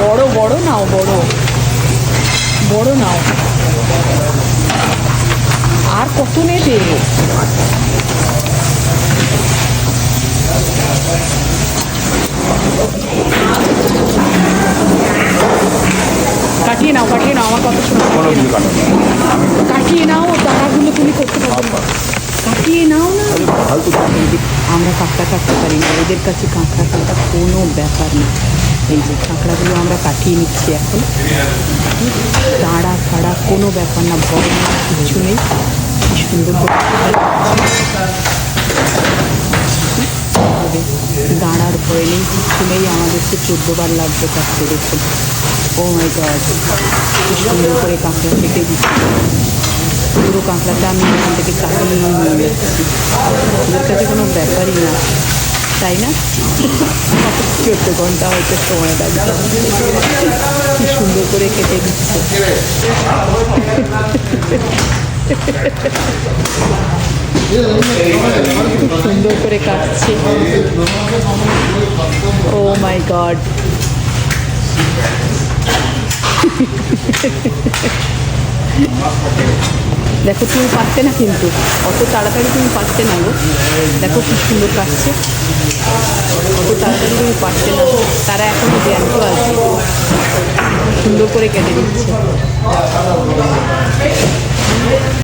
বড় বড় নাও বড়। বড় নাও। আর কত নেবে? কাটিয়ে নাও কাটিয়ে নাও আমার কথা শোনো। কাটিয়ে নাও। আমরা কাঁকড়া কাটতে পারি না। ওদের কাছে কাঁকড়া কাটা কোনো ব্যাপার না। এই যে কাঁকড়াগুলো আমরা কাটিয়ে নিচ্ছি এখন। দাঁড়া ফাড়া কোনো ব্যাপার না, বড় কিছু নেই। কি সুন্দর দাঁড়ার ভয় নেই কিচ্ছু নেই। আমাদের তো চোদ্দবার লাগবে কাটতে, দেখুন। ও মাই গড কি সুন্দর করে কাঁকড়া কেটে দিচ্ছি। পুরো কাঁকড়াটা আমি এখান থেকে কাটিয়ে নিয়ে যাচ্ছি ওদের কাছে কোনো ব্যাপারই না। তাই না? চোদ্দ ঘণ্টা হয়তো সময় লাগবে কি সুন্দর করে কেটে দিচ্ছে সুন্দর করে কাটছে। Oh my God. দেখো তুমি পারতে না কিন্তু, অত তাড়াতাড়ি তুমি পারতে না গো। দেখো কি সুন্দর কাটছে। অত তাড়াতাড়ি তুমি পারতে না। তারা এখনও জ্যান্ত আছে। সুন্দর করে কেটে দিচ্ছে